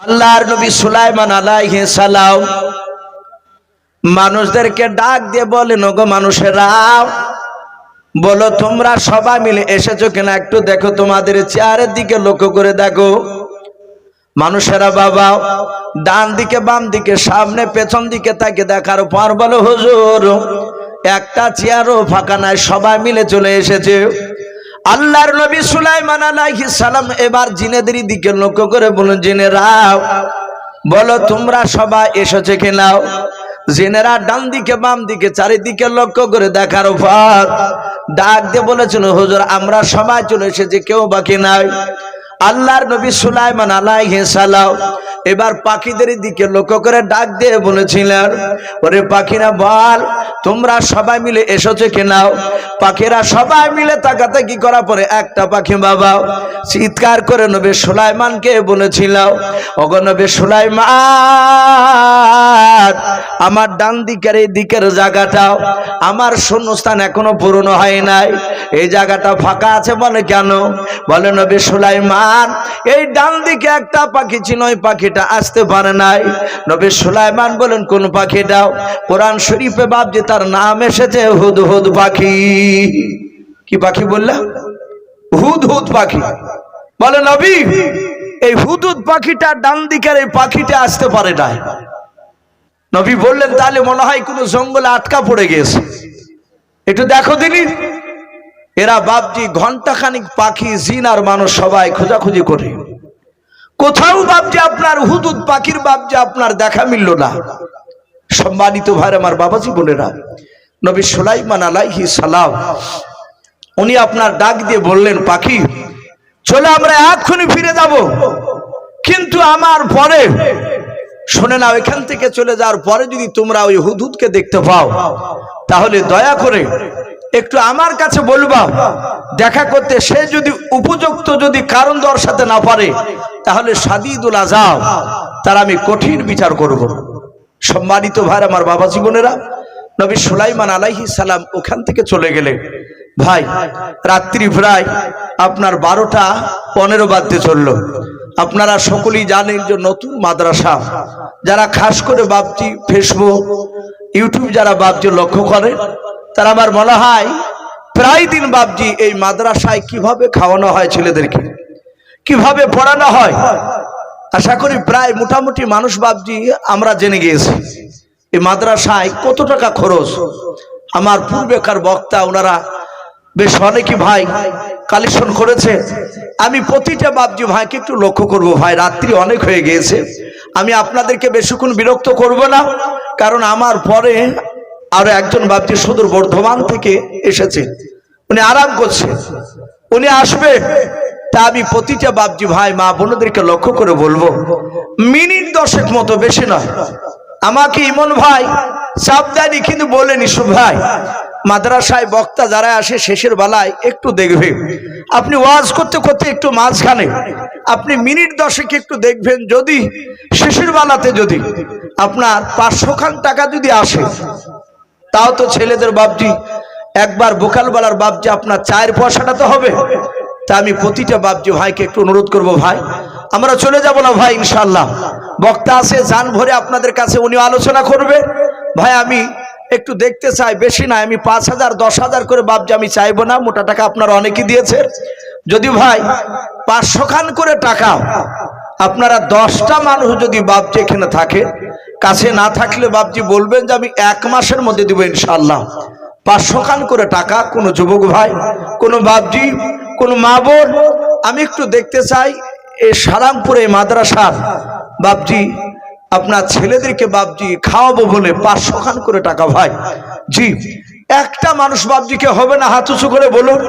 আল্লাহর নবী সুলাইমান আলাইহি সালাম মানুষদেরকে ডাক দিয়ে বলেন, ওগো মানুষেরা, বলো তোমরা সবাই মিলে এসেছ কিনা? একটু দেখো তোমাদের চেয়ারের দিকে লক্ষ্য করে দেখো। মানুষেরা, বাবা, ডান দিকে, বাম দিকে, সামনে, পেছন দিকে তাকে দেখার পর বলো, হুজুর, একটা চেয়ারও ফাঁকা নাই, সবাই মিলে চলে এসেছে। আল্লাহর নবী সুলাইমান আলাইহিস সালাম এবার জিনেদের দিকে লক্ষ্য করে বলুন জিনেরা বলো তোমরা সবাই এসেছে কিনাও জেনেরা ডান দিকে, বাম দিকে, চারিদিকে লক্ষ্য করে দেখার পর ডাক দিয়ে বলেছিল হুজুর, আমরা সবাই চলে এসেছি, কেউ বাকি নাই। আল্লাহর নবী সুলাইমান আলাইহি সালাম এবার পাখিদের দিকে লক্ষ্য করে ডাক দিয়ে বলেছিলেন, ওরে পাখিরা বল, তোমরা সবাই মিলে এসেছ কিনাও পাখিরা সবাই মিলে তাকাতাকি করার পরে, একটা পাখি বাবা। চিৎকার করে নবী সুলাইমানকে বলেছিল ওগো নবী সুলাইমান, আমার ডান দিকের এই দিকের জায়গাটাও আমার শূন্যস্থান এখনও পূরণ হয় নাই। এই জায়গাটা ফাঁকা আছে বলে কেন? বলে নবী সুলাইমান এই ডান দিকে একটা পাখি ছিল পাখিটা আসতে পারে নাই। নবী সুলাইমান বলেন, কোন পাখিটাও কোরআন শরীফে বাবজি তার নাম এসেছে, হুদ হুদ পাখি। কি পাখি বললাম হুদ হুদ পাখি। বলে, নবী, এই হুদুদ পাখিটা ডান দিকের এই পাখিটা আসতে পারে না নবী বললেন, তাহলে মনে হয় কোনো জঙ্গলে আটকা পড়ে গেছে। একটু দেখো দিনি এরা বাপজি ঘন্টাখানিক পাখি, জিন আর মানুষ সবাই খোঁজাখুঁজি করে। কোথাও বাপজি আপনার হুদুদ পাখির বাপজি আপনার দেখা মিলল না। সম্মানিত ভাই আমার বাবাজি বোনেরা, নবী সুলাইমান আলাইহি সালাম, উনি আপনার ডাক দিয়ে বললেন, পাখি, চলে আমরা এক্ষুনি ফিরে যাব। কিন্তু আমার পরে, শোনে না ওইখান থেকে চলে যাওয়ার পরে যদি তোমরা ওই হুদুদকে দেখতে পাও, তাহলে দয়া করে একটু আমার কাছে বলবা, দেখা করতে সে যদি উপযুক্ত যদি কারণ দর্শাতে না পারে, তাহলে সাদিদুল আজাব তার আমি কঠিন বিচার করব। সম্মানিত ভাই, আমার বাবা জীবনেরা, নবী সুলাইমান আলাইহি সালাম ওখান থেকে চলে গেলেন ভাই, রাত্রি প্রায় আপনার বারোটা পনেরো বাজতে চলল। আপনারা সকলেই জানেন যে নতুন মাদ্রাসা, যারা খাস করে বাপজি ফেসবুক, ইউটিউব যারা বাপজি লক্ষ্য করে তারা আমার মনে হয়, প্রায় দিন বাবজি এই মাদ্রাসায় কীভাবে খাওয়ানো হয় ছেলেদেরকে? কীভাবে পড়ানো হয়? আশা করি প্রায় মোটামুটি মানুষ বাবজি আমরা জেনে গিয়েছি। এই মাদ্রাসায় কত টাকা খরচ? আমার পূর্বেকার বক্তা, ওনারা বেশ অনেকই ভাই কালেকশন করেছে। আমি প্রতিটা বাবজি ভাইকে একটু লক্ষ্য করব ভাই, রাত্রি অনেক হয়ে গিয়েছে। আমি আপনাদেরকে বেশিক্ষণ বিরক্ত করব না, কারণ আমার পরে আরও একজন বাবজি সুদূর বর্ধমান থেকে এসেছে। উনি আরাম করছে। উনি আসবে। তা আমি প্রতিটা বাপজি ভাই, মা বোনদেরকে লক্ষ্য করে বলব, মিনিট দশেক মতো বেশি নয়। আমাকে ইমন ভাই চাপ দেয়নি কিন্তু বলেনি সু ভাই, মাদ্রাসায় বক্তা যারা আসে শেষের বেলায় একটু দেখবে। আপনি ওয়াজ করতে করতে একটু মাঝখানে, আপনি মিনিট দশেক একটু দেখবেন যদি, শেষের বেলাতে যদি আপনার পাঁচশো খান টাকা যদি আসে তাও তো ছেলেদের বাপজি। একবার বোকালবেলার বাপজি, আপনার চায়ের পয়সাটা তো হবে। তা আমি প্রতিটা বাপজি, ভাইকে একটু অনুরোধ করব ভাই। আমরা চলে যাব না ভাই ইনশাল্লাহ বক্তা আছে, যান ভরে আপনাদের কাছে উনি আলোচনা করবে। ভাই, আমি একটু দেখতে চাই, বেশি না আমি পাঁচ হাজার, দশ হাজার করে বাপজি আমি চাইব না, মোটা টাকা আপনারা অনেকেই দিয়েছে যদি ভাই, পাঁচশো খান করে টাকা, আপনারা দশটা মানুষ যদি বাপজি এখানে থাকে কাছে না থাকলে বাপজি বলবেন যে আমি এক মাসের মধ্যে দিব ইনশাল্লাহ পাঁচশো খান করে টাকা, কোনো যুবক ভাই, কোনো বাপজি, কোনো মা বোন। আমি একটু দেখতে চাই, এই সারামপুরে মাদ্রাসার বাপজি, আপনার ছেলেদেরকে বাপজি খাওয়াবো বলে পাঁচশো খান করে টাকা ভাই। জি, একটা মানুষ বাপজিকে হবে না, হাত উঁচু করে বলুন।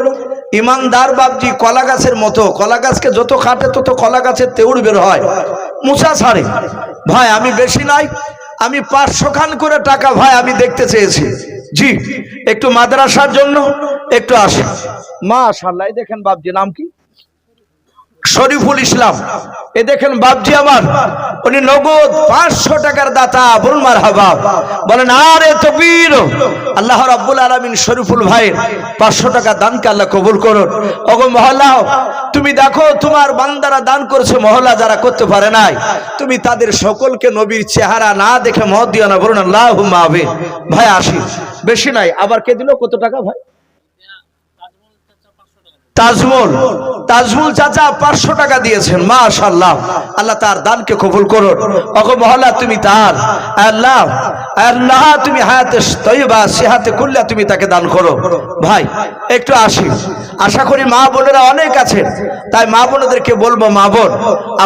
ইমানদার বাপজি কলা গাছের মতো, কলা গাছকে যত খাটে তত কলা গাছের তেউড় বের হয়। মুছা ছাড়ে। ভাই, আমি বেশি নাই। আমি পাঁচশো খান করে টাকা ভাই, আমি দেখতে চেয়েছি। জি, একটু মাদ্রাসার জন্য একটু আসি মা সাল্লাই দেখেন বাপজি, নাম কি? শরীফুল ইসলাম। এ দেখেন বাপজি আমার, উনি নগদ পাঁচশো টাকার দাতা, বলুন মার হাবা বলেন, আরে তকবীর, আল্লাহ রাব্বুল আলামিন শরীফুল ভাইয়ের পাঁচশো টাকা দানকে আল্লাহ কবুল করুন। ওগো মহল্লা তুমি দেখো, তোমার বান্দারা দান করেছে, মহল্লা যারা করতে পারে নাই। তুমি তাদের সকলকে নবীর চেহারা না দেখে মত দিও না, বলুন আল্লাহ মাহবিন ভাই, আসি। বেশি নাই। আবার কে দিল? কত টাকা ভাই? তাজমুল তাজমুল চাচা পাঁচশো টাকা দিয়েছেন মাশাল্লাহ আল্লাহ তার দানকে কবুল করুন। অগো মহল্লা, তুমি তার। আল্লাহ আল্লাহ, তুমি হায়াতে তৈবা সেহাতে কুল্লা, তুমি তাকে দান করো। ভাই, একটু আসি। আশা করি মা বোনেরা অনেক আছেন। তাই মা বোনদেরকে বলব, মা বোন,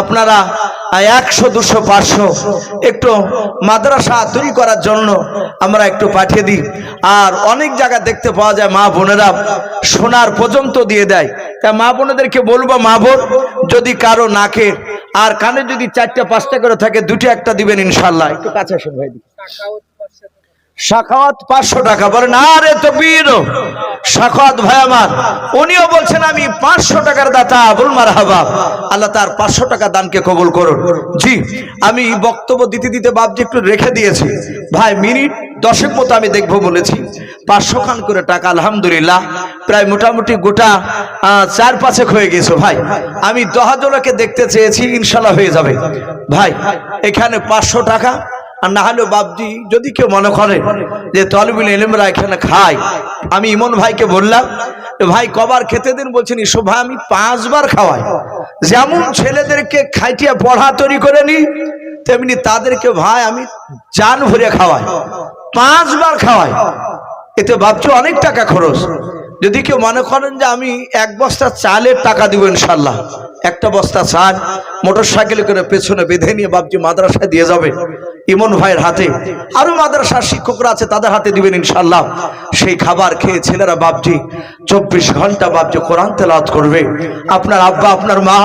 আপনারা একশো, দুশো, পাঁচশো একটু মাদ্রাসা তৈরি করার জন্য আমরা একটু পাঠিয়ে দিই। আর অনেক জায়গা দেখতে পাওয়া যায় মা বোনেরা। সোনার পর্যন্ত দিয়ে দেয়। তা মা বোনেদেরকে বলব, মা বোন, যদি কারও নাকে আর কানে যদি চারটা, পাঁচটা করে থাকে, দুটো একটা দিবেন ইনশাল্লাহ। একটু কাছে আসুন ভাই শাখাওয়াত পাঁচশো টাকা। বলেন, আরে তো বীর শাখাওয়াত ভাই আমার, উনিও বলছেন, আমি পাঁচশো টাকার দাতা বলুন মার হাবা আল্লাহ তার পাঁচশো টাকা দানকে কবল করুন। জি, আমি বক্তব্য দিতে দিতে বাপজি একটু রেখে দিয়েছি। ভাই, মিনিট। দশেক মতো আমি দেখব বলেছি। পাঁচশো খান করে টাকা, আলহামদুলিল্লাহ। প্রায় মোটামুটি গোটা চার পাঁচেক হয়ে গেছে ভাই। আমি দহাজোলাকে দেখতে চেয়েছি, ইনশাল্লাহ হয়ে যাবে। ভাই, এখানে পাঁচশো টাকা, আর না হলেও বাপজি, যদি কেউ মনে করে যে তলবিল এলেমরা এখানে খায়, আমি ইমন ভাইকে বললাম ভাই, কবার খেতে দিন, বলছেন ইসব ভাই, আমি পাঁচবার খাওয়াই। যেমন ছেলেদেরকে খাইটিয়া পড়া তৈরি করে নি, তেমনি তাদেরকে ভাই, আমি জান ভরে খাওয়াই। পাঁচবার খাওয়ায় এতে ভাবছ অনেক টাকা খরচ। যদি কেউ মনে করেন যে আমি এক বস্তা চালের টাকা দিব ইনশাল্লাহ, একটা বস্তা চাল মোটর সাইকেলে করে পেছনে বেঁধে নিয়ে ভাবছি মাদ্রাসায় দিয়ে যাবে। ইমন ভাইয়ের হাতে, আরও মাদ্রাসার শিক্ষকরা আছে, তাদের হাতে দিবেন ইনশাল্লাহ সেই খাবার খেয়ে ছেলেরা বাবজি চব্বিশ ঘণ্টা বাবজি কোরআন তেলাওয়াত করবে। আপনার আব্বা, আপনার মা,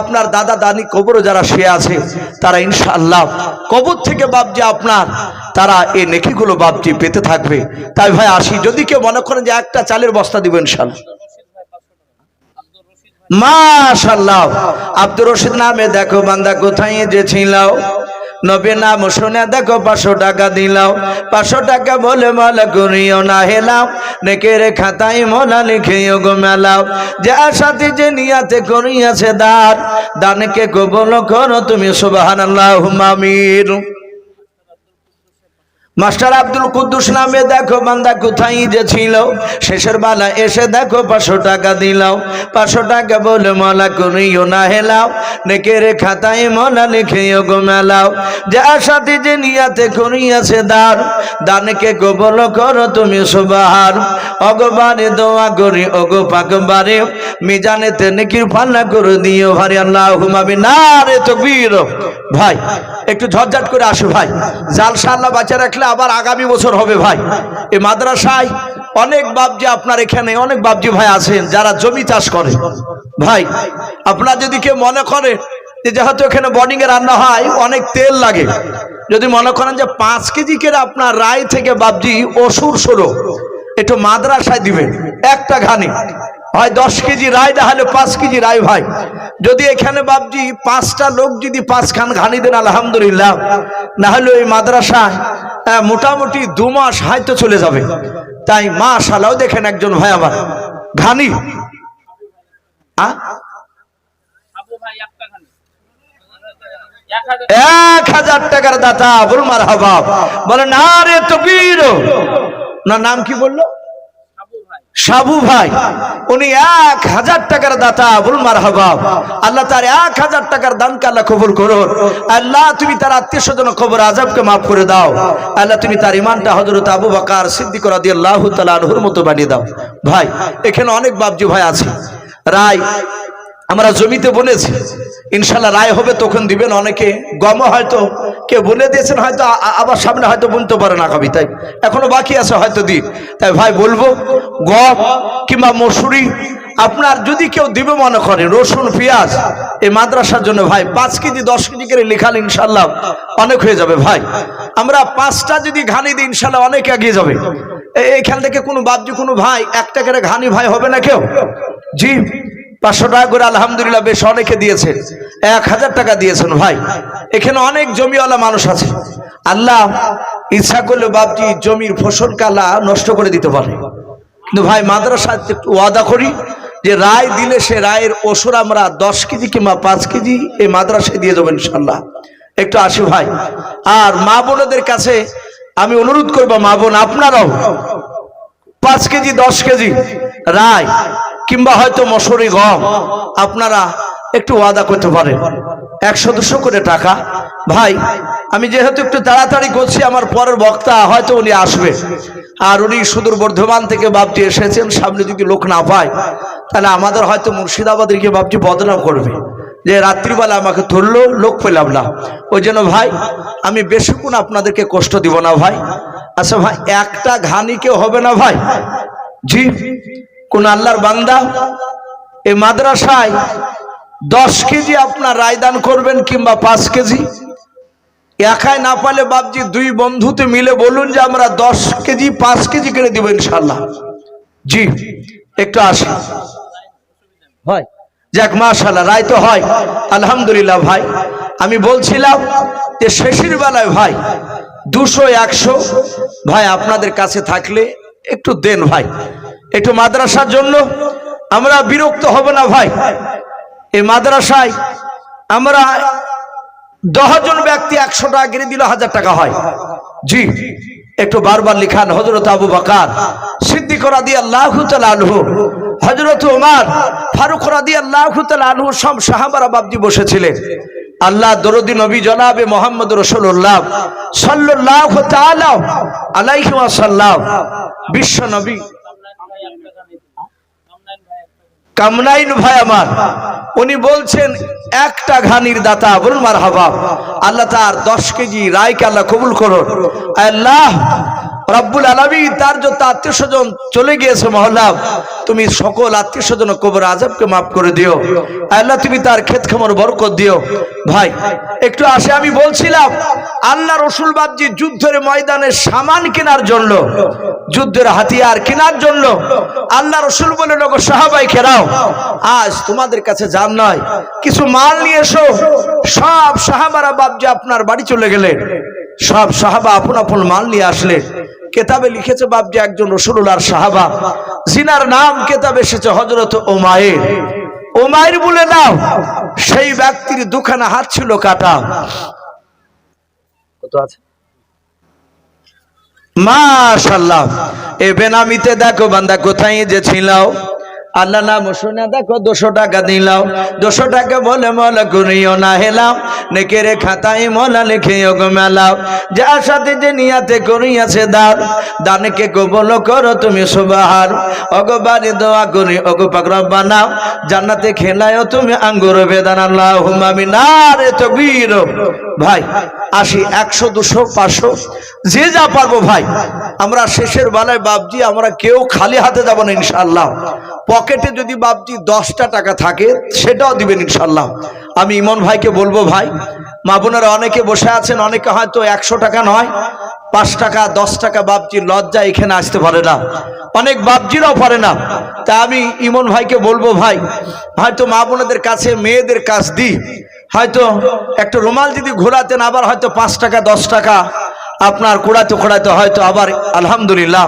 আপনার দাদা দানি কবরও যারা শুয়ে আছে, তারা ইনশাআল্লাহ কবর থেকে বাবজি আপনার, তারা এই নেকিগুলো বাবজি পেতে থাকবে। তাই ভাই, আসি, যদি কেউ মনে করেন যে একটা চালের বস্তা দিব ইনশাল্লাহ মাশাল্লাহ আব্দুর রশিদ নামে দেখো, বান্দা কোথায় যে ছিল নবী নাম শুনে দেখো পাঁচশো টাকা দিলাও পাঁচশো টাকা বলে মালা করিও না হেলাও নেকের খাতায় মোলা লিখিও গো মেলাও। যে সাথে যে নিয়াতে করিয়াছে দান, দানকে কবল করো তুমি সুবাহ আল্লাহ মামির মাস্টার আব্দুল কুদ্দুস নামে দেখো বান্দা কোথায় যে ছিল? শেষের বেলা এসে দেখো পাঁচশো টাকা দিলাও। পাঁচশো টাকা বলে মলা করিও না হেলাও। নেকের খাতায় মলা লিখেও গো মেলাও। যে আশাতে যে নিয়াতে করিয়াছে দান, দানকে কবল করো তুমি সুবাহার অগবারে দোয়া করি, অগো পাকবারে মিজানেতে নেকির পাল্লা করে দিও, ভারি আল্লাহ হুমাবি না রে তো বীর ভাই একটু ঝটঝট করে আসো ভাই। জালসা আল্লাহ বাঁচা রাখলে আবার আগামী বছর হবে ভাই। এ মাদ্রাসায় অনেক বাবজি আপনার এখানে, অনেক বাবজি ভাই আছেন যারা জমি চাষ করে। ভাই, আপনার যদি কেউ মনে করে যে যেহেতু এখানে বোর্ডিং এ রান্না হয়, অনেক তেল লাগে। যদি মনে করেন যে পাঁচ কেজি করে আপনার রায় থেকে বাবজি অসুর সরো একটু মাদ্রাসায় দিবেন, একটা ঘানি। হয় দশ কেজি রায় না হলে পাঁচ কেজি রায় ভাই। যদি এখানে বাবজি পাঁচটা লোক যদি পাঁচ খান ঘানি দেন, আলহামদুলিল্লাহ। না হলে ওই মাদ্রাসায় মোটামুটি দু মাস হয়তো চলে যাবে। তাই মা শালাও দেখেন একজন ভাই আমার। ঘানি। এক হাজার টাকার দাতা বলুন মার হাবাব বলে, না রে তো না, নাম কি বলল? সাবু ভাই, উনি এক হাজার টাকার দাতা বলুন মার হবাব আল্লাহ তার এক হাজার টাকার দানকে আল্লাহ কবুল করুন। আল্লাহ, তুমি তার আত্মীয় স্বজন খবর আজবকে মাফ করে দাও। আল্লাহ, তুমি তার ইমানটা হজরত আবু বাকার সিদ্দিক রাদি আল্লাহ তালুর মতো বানিয়ে দাও। ভাই, এখানে অনেক বাবজু ভাই আছে। রায় আমরা জমিতে বলেছি ইনশাল্লাহ রায় হবে, তখন দিবেন অনেকে। গম হয়তো কে বলে দিয়েছেন, হয়তো আবার সামনে হয়তো বুনতে পারে না কবি তাই এখনও বাকি আছে হয়তো দিন তাই ভাই বলব, গম কিংবা মসুরি, আপনার যদি কেউ দিবে মনে করে, রসুন, পেঁয়াজ, এই মাদ্রাসার জন্য ভাই, পাঁচ কেজি, দশ কেজি করে লেখাল ইনশাল্লাহ অনেক হয়ে যাবে ভাই। আমরা পাঁচটা যদি ঘানি দিই, ইনশাল্লাহ অনেক এগিয়ে যাবে। এইখান থেকে কোনো বাবজি কোনো ভাই, একটা করে ঘানি ভাই হবে না কেউ? জি? পাঁচশো টাকা করে আলহামদুলিল্লাহ বেশ অনেকে দিয়েছেন। এক হাজার টাকা দিয়েছেন ভাই। এখানে অনেক জমিওয়ালা মানুষ আছে। আল্লাহ ইচ্ছা করলে বাপজি জমির ফসল কালা নষ্ট করে দিতে পারে। কিন্তু ভাই মাদ্রাসা ওয়াদা করি যে রায় দিলে সে রায়ের ওষুধ আমরা দশ কেজি কিংবা পাঁচ কেজি এই মাদ্রাসায় দিয়ে দেবো ইনশাল্লাহ একটু আসি ভাই। আর মা বোনদের কাছে আমি অনুরোধ করব, মা বোন আপনারাও পাঁচ কেজি, দশ কেজি রায় কিংবা হয়তো মসুরি গম, আপনারা একটু ওয়াদা করতে পারেন। একশো দুশো করে টাকা। ভাই, আমি যেহেতু একটু তাড়াতাড়ি করছি, আমার পরের বক্তা হয়তো উনি আসবে। আর উনি সুদূর বর্ধমান থেকে বাপটি এসেছেন, সামনে যদি লোক না পায়, তাহলে আমাদের হয়তো মুর্শিদাবাদের গিয়ে বাপটি বদনাম করবে। যে রাত্রিবেলা আমাকে ধরলো, লোক পেলাম না। ওই জন্য ভাই, আমি বেশিক্ষণ আপনাদেরকে কষ্ট দিব না ভাই। আচ্ছা ভাই, একটা ঘানি কেউ হবে না ভাই? জি। কোন আল্লাহর বান্দা এই মাদ্রাসায় দশ কেজি আপনার রায়দান করবেন কিংবা পাঁচ কেজি? একাই না পালে বাপজি দুই বন্ধুতে মিলে বলুন যে আমরা দশ কেজি পাঁচ কেজি কিনে দিব ইনশাল্লাহ জি একটু আসি। হয়। যাক মাশাল্লাহ রায় তো হয়। আলহামদুলিল্লাহ ভাই। আমি বলছিলাম যে শেষের বেলায় ভাই দুশো একশো ভাই আপনাদের কাছে থাকলে একটু দেন ভাই। একটু মাদ্রাসার জন্য আমরা বিরক্ত হব না ভাই। এই মাদ্রাসায় আমরা দশজন ব্যক্তি একশো টাকা কিনে দিলে হাজার টাকা হয়। জি, একটু বারবার লিখান হজরত আবু বাকার সিদ্দিক রাদি আল্লাহ আলহু হজরত উমার ফারুক রাদি আল্লাহ আলহু সব সাহাবারা বাবজি বসেছিলেন। আল্লাহ দরদি নবী জনাবে মোহাম্মদ রসুল্লাহ সাল্লাহ আলাইহি ওয়াসাল্লাম, বিশ্ব নবী কামনাইন ভাই আমার, উনি বলছেন, একটা ঘানির দাতা বলুন মার হাবা আল্লাহ তার দশ কেজি রায়কে আল্লাহ কবুল করুন। আল্লাহ রব্বুল আলমী তার যত আত্মীয় স্বজন চলে গিয়েছে মহল্লা, তুমি সকল আত্মীয় স্বজন কবর আজবকে মাফ করে দিও। আল্লাহ তুমি তার ক্ষেত খামর বরকত দিও। ভাই, একটু আসে আমি বলছিলাম, আল্লাহ রসুল বাবজি যুদ্ধের ময়দানে সামান কেনার জন্য, যুদ্ধের হাতিয়ার কেনার জন্য, আল্লাহ রসুল বলে লোক সাহাবাই খেরাও আজ তোমাদের কাছে যান নয়, কিছু মাল নিয়ে এসো, সব সাহাবারা বাবজি আপনার বাড়ি চলে গেলেন। সব সাহাবা আপন আপন মাল নিয়ে আসলেন কেতাবে লিখেছে বাবজি একজন রসুল্লার সাহাবা। জিনার নাম কেতাবে এসেছে হজরত ওমায়ের ওমায়ের বলে নাও, সেই ব্যক্তির দুখানা হাত ছিল কাটা। কত আছে? এ বেনামিতে দেখো বান্দা, কোথায় যে ছিলাও আল্লাহ নাম শুনে দেখো দুশো টাকা দিলাও দুশো টাকা বলে মলা করিও না হেলাও নেকেরে খাতায় মলা লিখে গো মেলাও যার সাথে যে নিয়াতে করিয়াছে দান। দানকে কবল করো তুমি সুবাহার অগো বাড়ি দোয়া করি অগো পাকড় বানাও জান্নাতে খেলায় তুমি আঙ্গুর বেদান। আল্লাহ হুমামি না রে তো ভাই, আসি একশো, দুশো, পাঁচশো। যে যা পারব ভাই। আমরা শেষের বেলায় বাবজি আমরা কেউ খালি হাতে যাব না ইনশাল্লাহ পকেটে যদি বাবজি দশটা টাকা থাকে, সেটাও দিবেন ইনশাল্লাহ আমি ইমন ভাইকে বলব, ভাই, মা অনেকে বসে আছেন, অনেকে হয়তো একশো টাকা নয়, পাঁচ টাকা, দশ টাকা বাবজি লজ্জা এখানে আসতে পারে না। অনেক বাবজিরাও পারে না। তা আমি ইমন ভাইকে বলব, ভাই, হয়তো মা বোনেদের কাছে, মেয়েদের কাজ দিই হয়তো একটা রুমাল যদি ঘোরাতেন, আবার হয়তো পাঁচ টাকা, দশ টাকা আপনার কোড়াতে কোড়াতে হয়তো আবার আলহামদুলিল্লাহ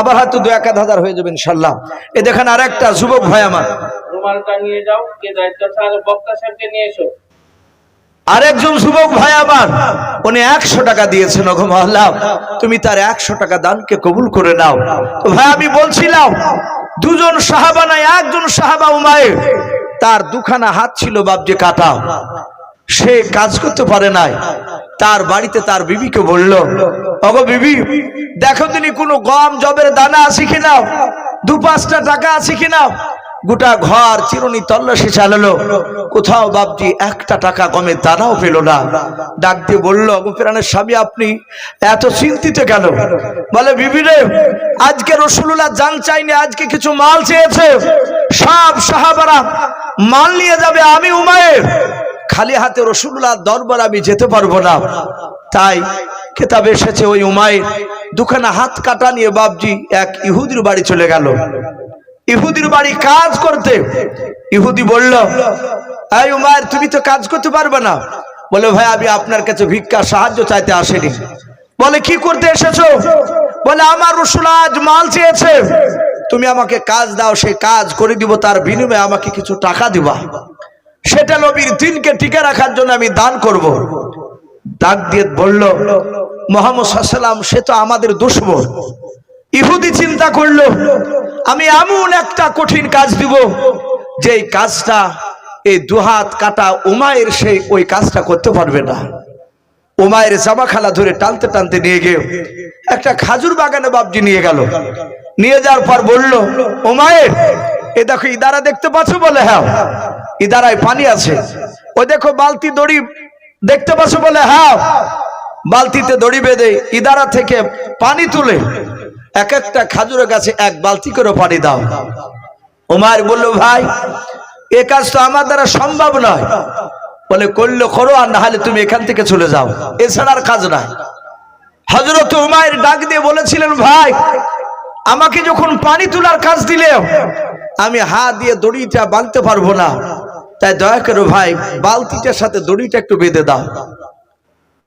আবার হয়তো দু এক হাজার হয়ে যাবে ইনশাল্লাহ। এ দেখেন আর একটা যুবক ভাই আমার। আরেকজন যুবক ভাই আমার উনি একশো টাকা দিয়েছেন ওগো মহল্লা। তুমি তার একশো টাকা দানকে কবুল করে নাও। তো ভাই আমি বলছিলাম দুজন সাহাবা নাই একজন সাহাবা উমায়ে তার দুখানা হাত ছিল বাবজে কাটা। সে কাজ করতে পারে নাই। তার বাড়িতে তার বিবিকে বলল, অগো বিবি, দেখো তিনি কোনো গম, জবের দানা আছে কিনা দু পাঁচটা টাকা আছে কিনা গোটা ঘর চিরুনি তল্লাশি চালালো। কোথাও বাপজি একটা টাকা কমে দানাও পেল না। ডাক দিয়ে বলল অগোপেরানের স্বামী, আপনি এত চিন্তিত কেন? বলে বিবিরে আজকে রসুল্লাহ জান চাইনি, আজকে কিছু মাল চেয়েছে। সব সাহাবারা মাল নিয়ে যাবে আমি উমায়ের। খালি হাতে রসুল্লাহ দরবার আমি যেতে পারব না। তাই খেতাব এসেছে ওই উমায়ের দুখানা হাত কাটা নিয়ে বাপজি এক ইহুদির বাড়ি চলে গেল। ইহুদির বাড়ি কাজ করতে। ইহুদি বলল, এই উমার তুমি তো কাজ করতে পারবে না। বলে, ভাই, আমি আপনার কাছে ভিক্ষা, সাহায্য চাইতে আসেনি। বলে, কি করতে এসেছ? বলে, আমার রসুল আজ মাল চেয়েছে। তুমি আমাকে কাজ দাও, সে কাজ করে দিব, তার বিনিময়ে আমাকে কিছু টাকা দিবা। সেটা নবীর দিনকে টিকে রাখার জন্য আমি দান করব। ডাক দিয়ে বলল, মোহাম্মদ সাল্লাম সে তো আমাদের দুশ্মন। ইহুদি চিন্তা করল, আমি এমন একটা কঠিন কাজ দিব যে কাজটা, এই দুহাত কাটা উমায়ের সেই ওই কাজটা করতে পারবে না। উমায়ের জামা খালা ধরে টানতে টানতে নিয়ে গিয়ে একটা খাজুর বাগানে বাবজি নিয়ে গেল। নিয়ে যাওয়ার পর বলল উমায়ের এ দেখো ইদারা দেখতে পাচ্ছ বলে? হ্যাঁ। ইদারায় পানি আছে। ও দেখো বালতি দড়ি দেখতে পাচ্ছ বলে? হ্যাঁ। বালতিতে দড়ি বেঁধে ইদারা থেকে পানি তুলে এক একটা খাজুরের গাছে এক বালতি করে পানি দাও। ওমার বলল, ভাই, এ কাজ তো আমার দ্বারা সম্ভব নয়। বলে, করলে করো আর না হলে তুমি এখান থেকে চলে যাও। এছাড়া আর কাজ নাই। হজরত উমায়ের ডাক দিয়ে বলেছিলেন, ভাই, আমাকে যখন পানি তোলার কাজ দিলে আমি হা দিয়ে দড়িটা বাঁধতে পারব না। তাই দয়া করো ভাই, বালতিটার সাথে দড়িটা একটু বেঁধে দাও।